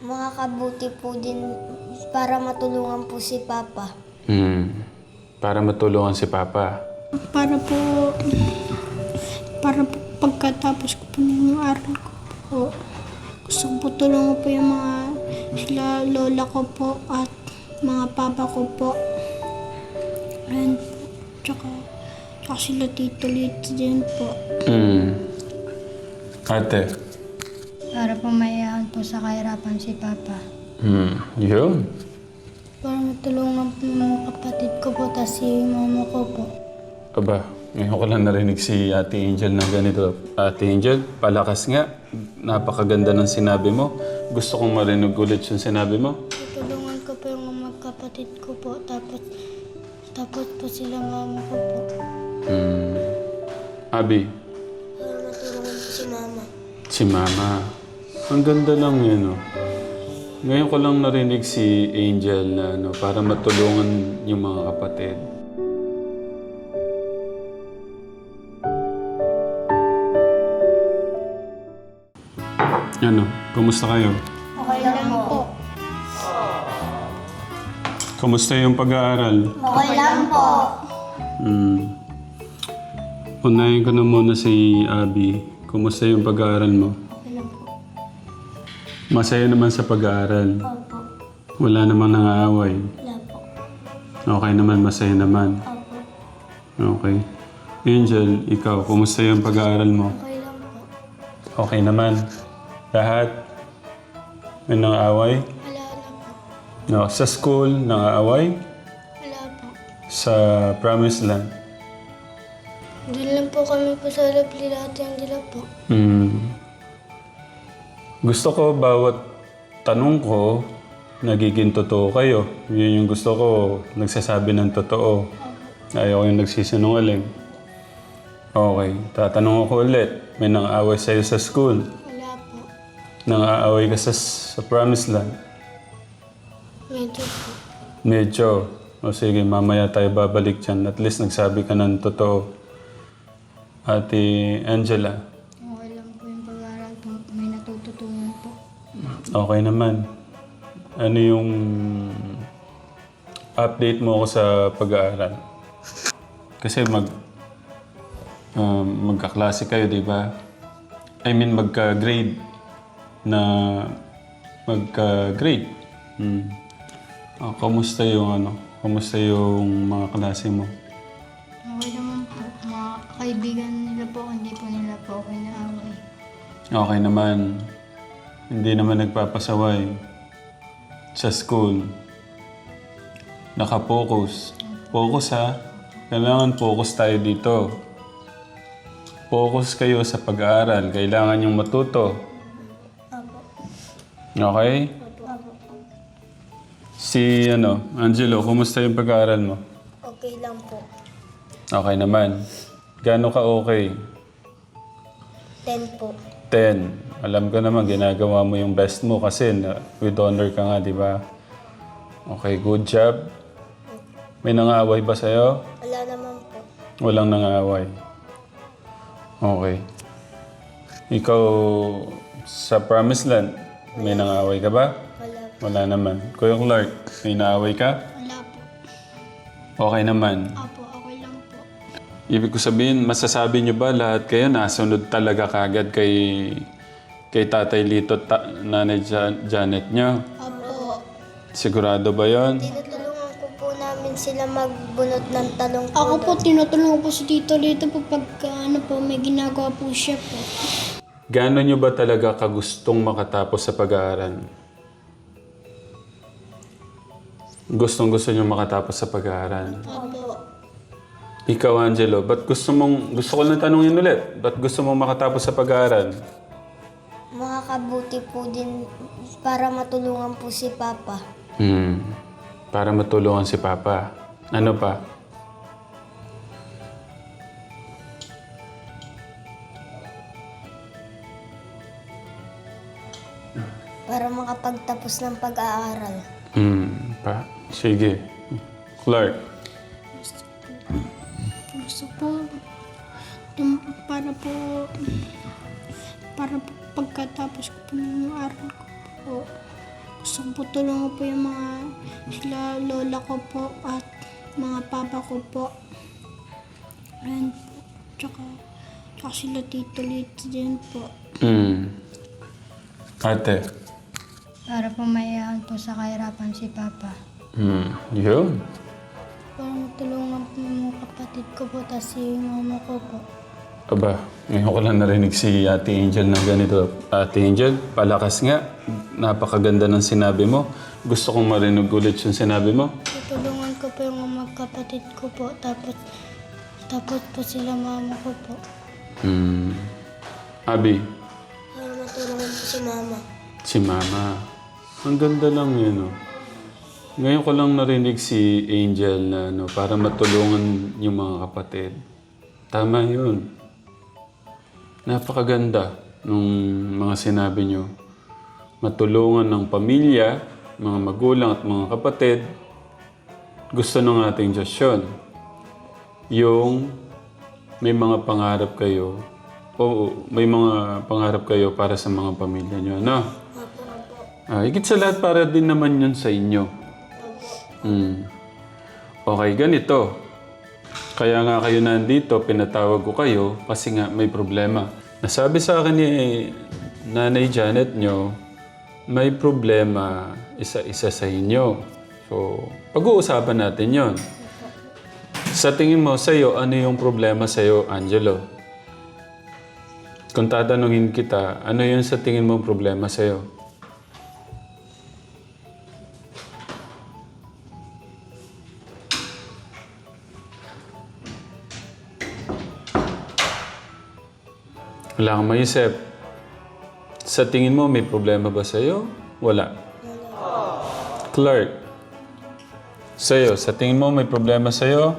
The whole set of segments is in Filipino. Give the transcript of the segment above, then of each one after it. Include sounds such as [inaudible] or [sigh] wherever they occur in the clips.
makakabuti po din para matulungan po si Papa. Hmm. Para matulungan si Papa. Para po, para po pagkatapos ko po ng aral ko po, gusto ko po tulungan po yung mga sila lola ko po at mga papa ko po. And tsaka, tsaka sila tito lito din po. Hmm. Ate. Para po maiyahan po sa kahirapan si Papa. Hmm. Yun. Para matulungan po mga kapatid ko po, tas si mama ko po. Aba, ngayon ko lang narinig si Ate Angel na ganito. Ate Angel, palakas nga. Napakaganda ng sinabi mo. Gusto kong marinig ulit yung sinabi mo. Tutulungan ko po yung mga kapatid ko po, tapos tapos po sila mama ko po. Hmm. Abi, Para matulungan po si mama. si Mama. Ang ganda lang yun, no? Ngayon ko lang narinig si Angel na ano, para matulungan yung mga kapatid. Ano, kumusta kayo? Okay lang po. Kumusta yung pag-aaral? Okay lang po. Hmm. Unahin ko na muna si Abby. Kumusta yung pag-aaral mo? Lang. Masaya naman sa pag-aaral. Opo. Wala namang nangaaway. Wala po. Okay naman, masaya naman. Opo. Okay. Angel, ikaw, kumusta yung pag-aaral mo? Okay lang po. Okay naman. Lahat? May nangaaway? Wala lang po. No, sa school, nangaaway? Wala po. Sa promised land? Doon lang po kami po sa Lovely Latte ang dila po. Hmm. Gusto ko bawat tanong ko, nagiging totoo kayo. Yun yung gusto ko, nagsasabi ng totoo. Ayaw yung nagsisinungaling. Okay, tatanong ako ulit. May nang-aaway sa'yo sa school. Wala po. Nang-aaway ka sa, sa promised land. Medyo po. Medyo. O sige, mamaya tayo babalik dyan. At least nagsabi ka ng totoo. Ate Angela, Okay naman. Ano yung update mo ako sa pag-aaral? Kasi mag um, magkaklase kayo, di ba? I mean, magka-grade na magka-grade. Hmm. Ah, kamusta yung ano? Kamusta yung mga klase mo? Okay naman po. Mga kaibigan nila po, hindi po nila po okay na away. Okay naman. Hindi naman nagpapasaway sa school. Nakapokus. Focus ha. Kailangan focus tayo dito. Focus kayo sa pag-aaral. Kailangan yung matuto. Okay? Si ano, Angelo, kumusta yung pag-aaral mo? Okay lang po. Okay naman. Gaano ka okay? 10 po. 10. Alam ko naman, ginagawa mo yung best mo kasi na, with honor ka nga, di ba? Okay, good job. May nangaaway ba sa'yo? Wala naman po. Walang nangaaway. Okay. Ikaw, sa Promised Land, may nangaaway ka ba? Wala po. Wala naman. Kuya Clark, may naaway ka? Wala po. Okay naman. Apo, okay lang po. Ibig ko sabihin, masasabi niyo ba lahat kayo nasunod talaga kagad kay kay Tatay Lito at ta- Nanay Ja- Janet niyo? Opo. Sigurado ba yon? Tinutulungan ko po namin sila magbunot ng talong po. Ako po, tinutulungan ko si Tito Lito po pagka ano po, may ginagawa po siya po. Gaano niyo ba talaga kagustong makatapos sa pag-aaral? Gustong gusto niyo makatapos sa pag-aaral? Opo. Ikaw, Angelo, ba't gusto mong, gusto ko lang tanungin ulit, ba't gusto mong makatapos sa pag-aaral? Makakabuti po din para matulungan po si Papa. Hmm. Para matulungan si Papa. Ano pa? Para makapagtapos ng pag-aaral. Hmm. Pa? Sige. Clark. Po, para po pagkatapos ko po ng aral ko po, Gusto ko po tulungan po yung mga sila lola ko po at mga papa ko po. Ayan po. Tsaka, tsaka sila tito Lito din po. Hmm. Ate. Para po maiyahan po sa kahirapan si Papa. Hmm. Yun. Para matulungan po yung mga kapatid ko po, tapos yung mama ko po. Aba, ngayon ko lang narinig si Ate Angel ng ganito. Ate Angel, palakas nga. Napakaganda ng sinabi mo. Gusto kong marinig ulit yung sinabi mo. Tutulungan ko po yung mga kapatid ko po, tapos tapos po sila mama ko po. Hmm. Abi, Para matulungan po si mama. si Mama. Ang ganda lang yun, oh. Ngayon ko lang narinig si Angel na ano, para matulungan yung mga kapatid. Tama yun. Napakaganda nung mga sinabi nyo. Matulungan ng pamilya, mga magulang at mga kapatid. Gusto ng ating Diyos yun. Yung may mga pangarap kayo o may mga pangarap kayo para sa mga pamilya nyo, no? Ah, higit sa lahat para din naman yun sa inyo. Hmm. Okay, ganito. Kaya nga kayo nandito, pinatawag ko kayo kasi nga may problema. Nasabi sa akin ni Nanay Janet nyo, may problema isa-isa sa inyo. So, pag-uusapan natin yon. Sa tingin mo, sa'yo, ano yung problema sa'yo, Angelo? Kung tatanungin kita, ano yun sa tingin mo problema sa'yo? Wala kang maisip. Sa tingin mo, may problema ba sa'yo? Wala. Clark. Sa'yo, sa tingin mo, may problema sa'yo?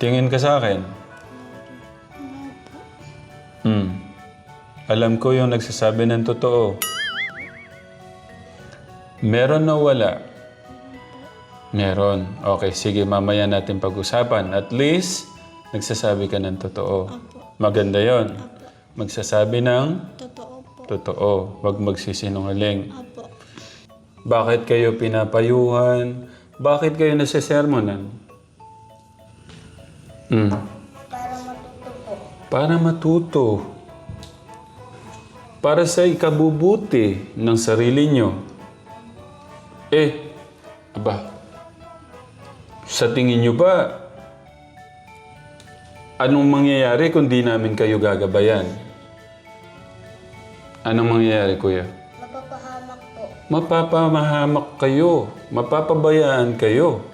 Tingin ka sa akin. Hmm. Alam ko yung nagsasabi ng totoo. Meron na wala? Meron. Okay, sige, mamaya natin pag-usapan. At least, nagsasabi ka ng totoo. Maganda yon. Magsasabi ng Totoo po. totoo. Huwag magsisinungaling. Apo. Bakit kayo pinapayuhan? Bakit kayo nasisermonan? Hmm. Para matuto po. Para matuto. Para sa ikabubuti ng sarili nyo. Eh, aba, sa tingin nyo ba, anong mangyayari kung di namin kayo gagabayan? Anong mangyayari, kuya? Mapapahamak po. Mapapamahamak kayo. Mapapabayaan kayo.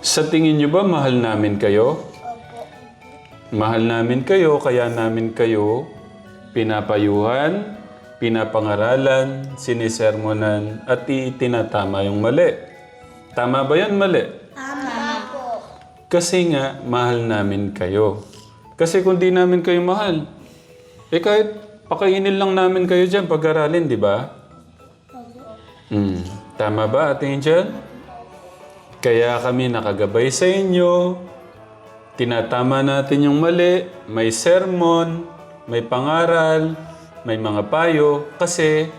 Sa tingin nyo ba mahal namin kayo? Mahal namin kayo, kaya namin kayo pinapayuhan, pinapangaralan, sinisermonan, at itinatama yung mali. Tama ba yan mali? Kasi nga, mahal namin kayo. Kasi kung di namin kayo mahal, eh kahit pakainin lang namin kayo dyan pag-aralin, di ba? Hmm. Tama ba, Ate Angel? Kaya kami nakagabay sa inyo, tinatama natin yung mali, may sermon, may pangaral, may mga payo, kasi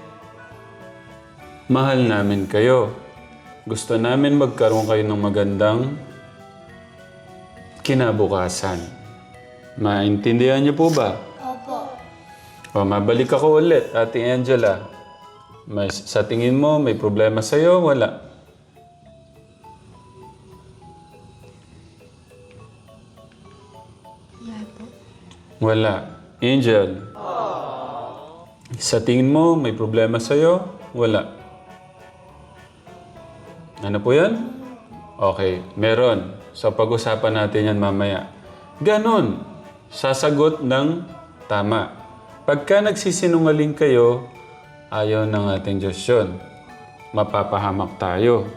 mahal namin kayo. Gusto namin magkaroon kayo ng magandang kinabukasan. Maintindihan niyo po ba? Opo. O, mabalik ako ulit, Ate Angela. May, sa tingin mo, may problema sa'yo? Wala. Wala. Angel. Sa tingin mo, may problema sa'yo? Wala. Ano po yan? Okay, meron. So pag-usapan natin yan mamaya. Ganon. Sasagot ng tama. Pagka nagsisinungaling kayo, ayaw ng ating Diyos yun. Mapapahamak tayo.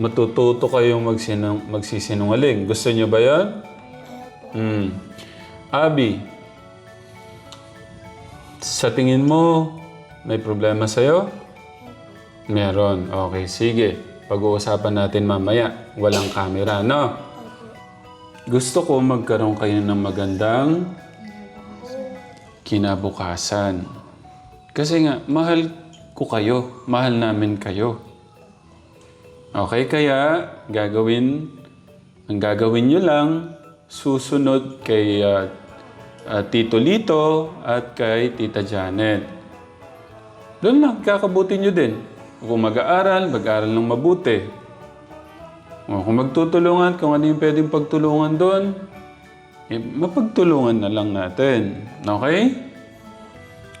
Matututo kayong magsinung- magsisinungaling. Gusto niyo ba yan? Hmm. Abi, sa tingin mo, may problema sa'yo? Meron. Okay, sige. Pag-uusapan natin mamaya. Walang camera, no? Gusto ko magkaroon kayo ng magandang kinabukasan. Kasi nga, mahal ko kayo. Mahal namin kayo. Okay, kaya gagawin, ang gagawin nyo lang, susunod kay ah, ah, Tito Lito at kay Tita Janet. Doon lang, kakabuti nyo din. Kung mag-aaral, mag-aaral ng mabuti. O, kung magtutulungan, kung ano yung pwedeng pagtulungan doon, eh, mapagtulungan na lang natin. Okay?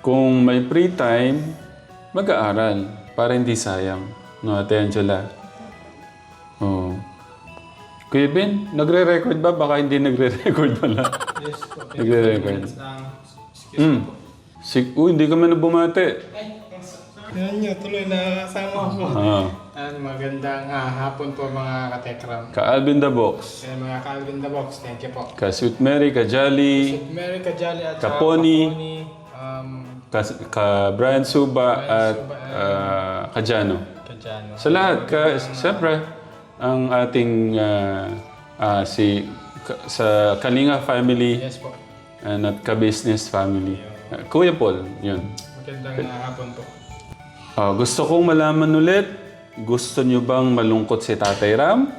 Kung may free time, mag-aaral para hindi sayang. No, Ate Angela? Oo. Kuya Ben, nagre-record ba? Baka hindi nagre-record pala. Yes po. Nagre-record. Um, excuse Hmm. Si, uy, hindi ka man bumate. Yan nyo, tuloy na kasama ko. Ah. At magandang ah, hapon po mga katekram. Ka-Alvin the Box. Eh, mga Calvin the Box, thank you po. Ka-Sweet Mary, ka-Jolly, Sid Mary Kajali at saka Kaponi. Kaponi, um, ka- ka-Brian Suba at ah, ka-Jano. Kajano. Sa lahat, ka, siyempre, ang ating ah, ah, si ka- sa Kalinga family Yes po. and at ka-business family. Ah, Kuya Paul, yun. Magandang ah, hapon po. Ah, gusto kong malaman ulit, gusto niyo bang malungkot si Tatay Ram?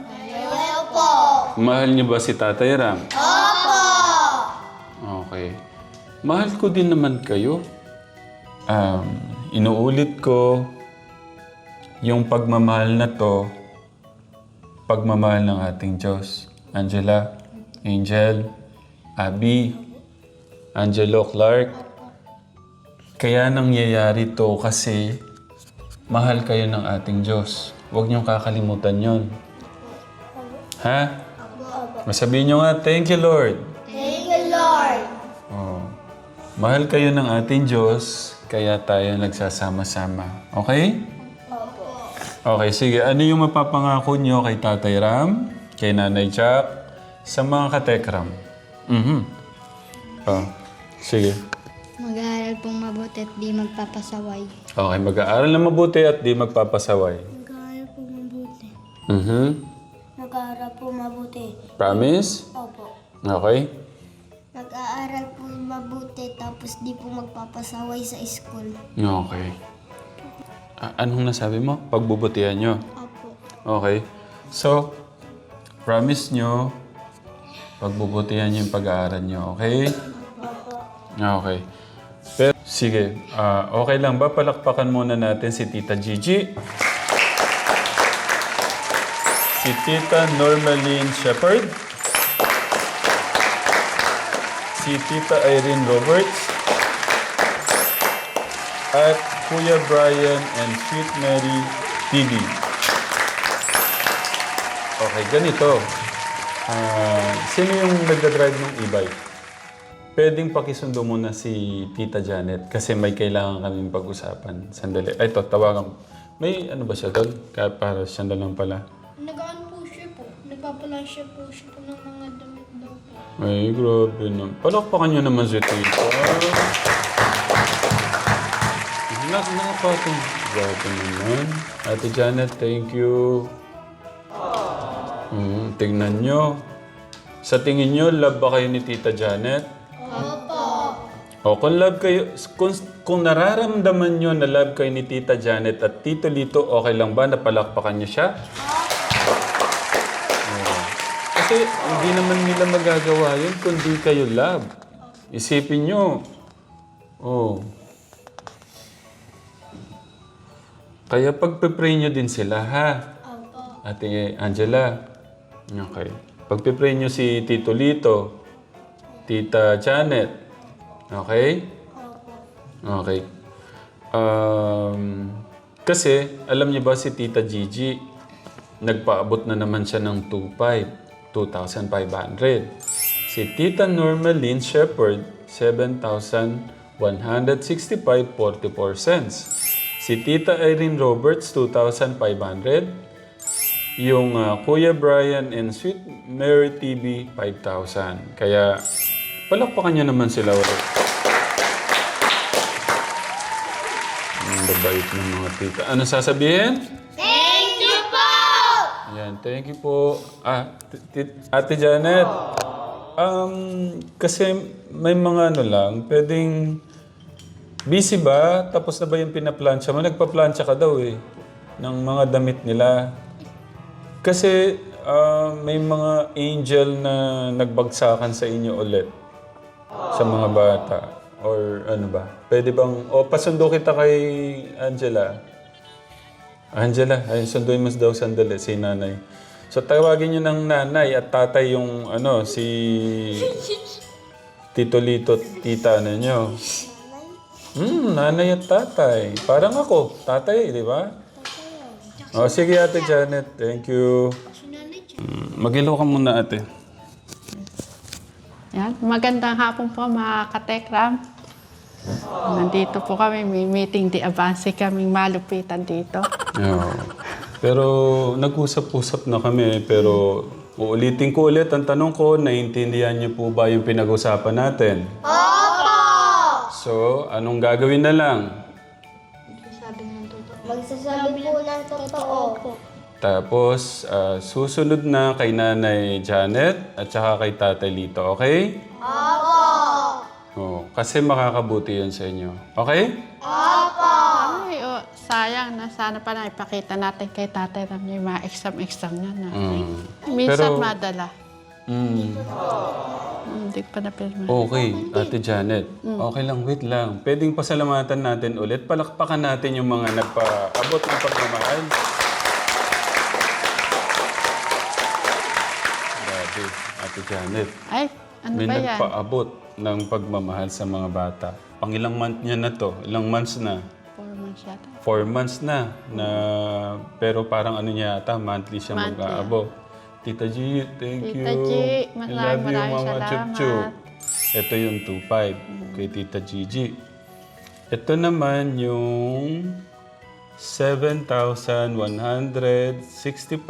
Mahal niyo ba si Tatay Ram? Opo! Okay. Mahal ko din naman kayo. Um, inuulit ko, yung pagmamahal na to, pagmamahal ng ating Diyos. Angela, Angel, Abby, Angelo Clark. Kaya nangyayari to kasi mahal kayo ng ating Diyos. Huwag niyong kakalimutan yon. Ha? Masabihin niyo nga, thank you Lord. Thank you Lord. Oh. Mahal kayo ng ating Diyos, kaya tayo nagsasama-sama. Okay? Okay, sige. Ano yung mapapangako niyo kay Tatay Ram, kay Nanay Jack, sa mga katekram? Mhm. Oh. Sige. Mag-aaral pong mabuti at di magpapasaway. Okay, mag-aaral na mabuti at di magpapasaway. Mag-aaral po mabuti. Mhm. Mag-aaral po mabuti. Promise? Opo. Okay. Mag-aaral po mabuti tapos di po magpapasaway sa school. Okay. A- anong nasabi mo? Pagbubutihan nyo. Opo. Okay. So, promise nyo, pagbubutihan nyo yung pag-aaral nyo. Okay? Okay. Pero, sige. ah, okay lang ba? Palakpakan muna natin si Tita Gigi. Si Tita Normaline Shepherd. Si Tita Irene Roberts. At Kuya Brian and Sweet Mary TV. Okay, ganito. Ah, sino yung nagdadrive ng e-bike? Pwedeng pakisundo muna si Tita Janet kasi may kailangan kaming pag-usapan. Sandali. Ay, ito, tawagan. May ano ba siya doon? Kaya para siya na lang pala. Nagaan po siya po. Nagpapala siya po siya po ng mga damit daw po. Ay, grabe naman. Palakpakan nyo naman si Tita. Nak, nakapatong. Grabe naman. Ate Janet, thank you. Hmm, tingnan nyo. Sa tingin nyo, love ba kayo ni Tita Janet? Opo. O kung love kayo, kung, kung nararamdaman nyo na love kayo ni Tita Janet at Tito Lito, okay lang ba na palakpakan nyo siya? Oo. Kasi hindi naman nila magagawa yun kundi kayo love. Isipin nyo. Oh. Kaya pagpe-pray nyo din sila, ha? Ate Angela. Okay. Pagpe-pray nyo si Tito Lito, Tita Janet. Okay? Okay. Um, kasi, alam niyo ba si Tita Gigi, nagpaabot na naman siya ng 2,500, 2,500. Si Tita Norma Lynn Shepherd, 7,165.44 cents. Si Tita Irene Roberts, 2,500. Yung ah, Kuya Brian and Sweet Mary TV, 5,000. Kaya, palakpakan niyo naman sila ulit. Ang babait ng mga tita. Ano sasabihin? Thank you po! Yan, thank you po. Ah, t- t- Ate Janet. Um, kasi may mga ano lang, pwedeng Busy ba? Tapos na ba yung pinaplansya mo? Nagpaplansya ka daw eh. Ng mga damit nila. Kasi ah, may mga angel na nagbagsakan sa inyo ulit. Sa mga bata. Or ano ba? Pwede bang... O pasundo kita kay Angela. Angela, ay sunduin mo daw sandali si nanay. So tawagin niyo ng nanay at tatay yung ano, si Tito Lito, tita ano niyo. Hmm, nanay at tatay. Parang ako, tatay, di ba? O sige ate Janet, thank you. Hmm, Mag-ilaw ka muna ate. Yan. Magandang hapon po mga katekram. Nandito po kami, may meeting di avance kaming malupitan dito. Oo. Pero nag-usap-usap na kami, pero uulitin ko ulit ang tanong ko, naiintindihan niyo po ba yung pinag-usapan natin? Opo! So, anong gagawin na lang? Magsasabi po ng totoo. Tapos, ah, susunod na kay Nanay Janet at saka kay Tatay Lito, okay? Opo! Oh, kasi makakabuti yun sa inyo. Okay? Ay, oh, sayang na sana pa na ipakita natin kay tatay Ram yung mga exam-exam niya na. Mm. Minsan Pero- madala. Mm. Hindi pa na pirma. Okay, Ate Janet. Okay lang, wait lang. Pwedeng pasalamatan natin ulit. Palakpakan natin yung mga nagpaabot ng pagmamahal. Grabe, Ate Janet. Ay, ano May ba yan? nagpaabot ng pagmamahal sa mga bata. Pang ilang month niya na to? Ilang months na? Four months yata. Four months na. na pero parang ano niya ata, monthly siya Monthly, mag-aabo. Tita G, thank Tita you. G, I maraming love you, maraming Mama salamat. Chup-Chup. Ito yung 2.5 kay Tita Gigi. Ito naman yung 7,165.44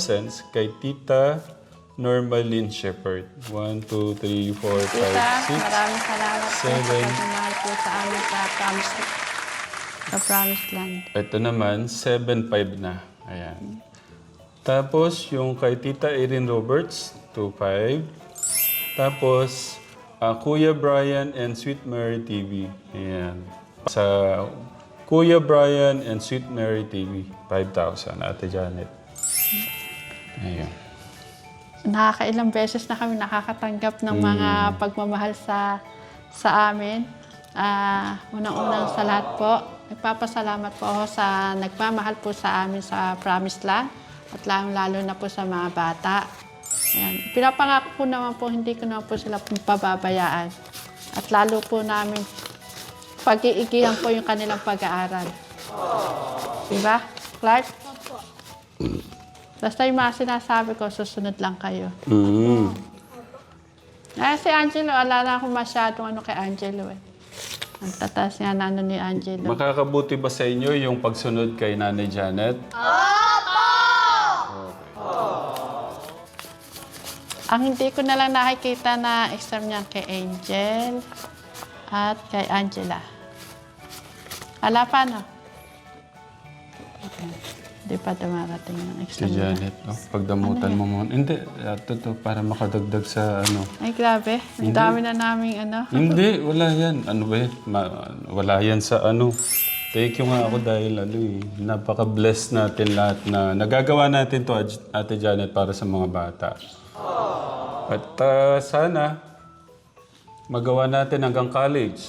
cents kay Tita Normalin Shepherd. 1, 2, 3, 4, 5, 6. Tita, maraming salamat po sa seven. pagmamahal po sa amin sa promise, sa promise land. Ito naman, 7.5 na. Ayan. Tapos, yung kay Tita Erin Roberts, 2.5. Tapos, ah, Kuya Brian and Sweet Mary TV. Ayan. Sa Kuya Brian and Sweet Mary TV, 5,000. Ate Janet. Ayan. Nakakailang beses na kami nakakatanggap ng mga pagmamahal sa sa amin. Ah, unang-unang sa lahat po, nagpapasalamat po ako sa nagmamahal po sa amin sa Promised Land at lalong-lalo na po sa mga bata. Ayan. Pinapangako ko naman po, hindi ko naman po sila pababayaan. At lalo po namin pag-iigihan po yung kanilang pag-aaral. Diba, Clark? Basta yung mga sinasabi ko, susunod lang kayo. Mm. Ah, si Angelo, alala ko masyadong ano kay Angelo eh. Ang tatas nga na ano ni Angelo. Makakabuti ba sa inyo yung pagsunod kay Nanay Janet? Ang hindi ko na lang nakikita na exam niya kay Angel at kay Angela. Ala pa, no? Okay. Hindi pa dumarating yung Si exam niya. Janet, oh, pagdamutan mo muna. Hindi, ito to, para makadagdag sa ano. Ay, grabe. Ang dami na naming ano. Hindi, [laughs] wala yan. Ano ba yan? Ma- wala yan sa ano. Thank you nga ako dahil ano eh, napaka-blessed natin lahat na nagagawa natin to Aj- Ate Janet para sa mga bata. At ah, sana magawa natin hanggang college.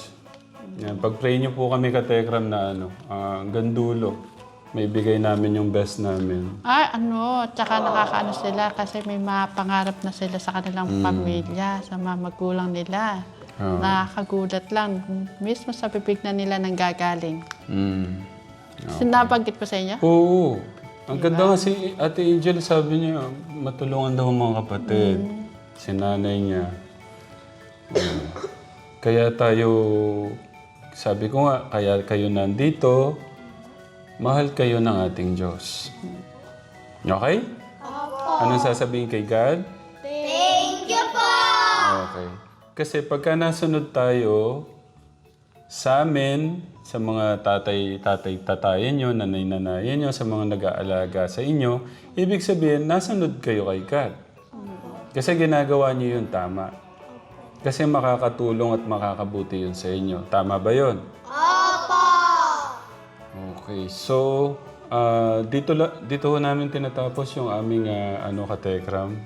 Yan, pag-pray niyo po kami katekram na ano, ah, hanggang dulo. May bigay namin yung best namin. Ay, ano, tsaka nakakaano sila kasi may mga pangarap na sila sa kanilang pamilya, sa mga magulang nila. Oo. Nakakagulat lang. Mismo sa bibig na nila nang gagaling. Mm. Sinabanggit ko sa inyo? Oo. Ang ganda nga si Ate Angel, sabi niya, matulungan daw ang mga kapatid. Si nanay niya. Mm. Kaya tayo, sabi ko nga, kaya kayo nandito, mahal kayo ng ating Diyos. Okay? Anong sasabihin kay God? Thank you po! Okay. Kasi pagka nasunod tayo, sa amin, sa mga tatay, tatay, tatayan nyo, nanay, nanayan nyo, sa mga nag-aalaga sa inyo, ibig sabihin, nasunod kayo kay God. Kasi ginagawa niyo yung tama. Kasi makakatulong at makakabuti yun sa inyo. Tama ba yun? Okay, so ah, dito la, dito ho namin tinatapos yung aming ah, ano katekram.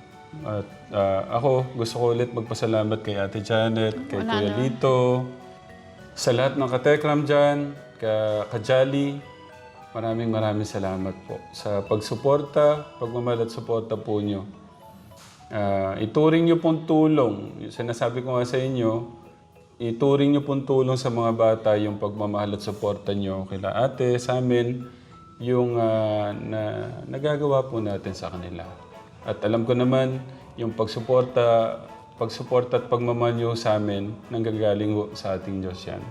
At ah, ako gusto ko ulit magpasalamat kay Ate Janet, kay Kuya Lito, sa lahat ng katekram dyan, ka Kajali. Maraming maraming salamat po sa pagsuporta, pagmamahal at suporta po nyo. Ah, ituring nyo pong tulong. Sinasabi ko nga sa inyo, ituring nyo pong tulong sa mga bata yung pagmamahal at suporta nyo kila ate, sa amin, yung ah, na, nagagawa po natin sa kanila. At alam ko naman, yung pagsuporta, pagsuporta at pagmamahal nyo sa amin, nanggagaling sa ating Diyos yan.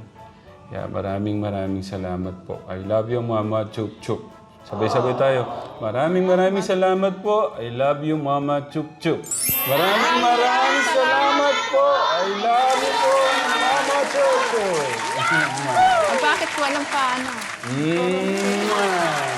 Kaya maraming maraming salamat po. I love you, Mama Chup Chup. Sabay-sabay tayo. Maraming maraming salamat po. I love you, Mama Chup Chup. Maraming maraming salamat po. I love you po, bakit walang paano? Mm.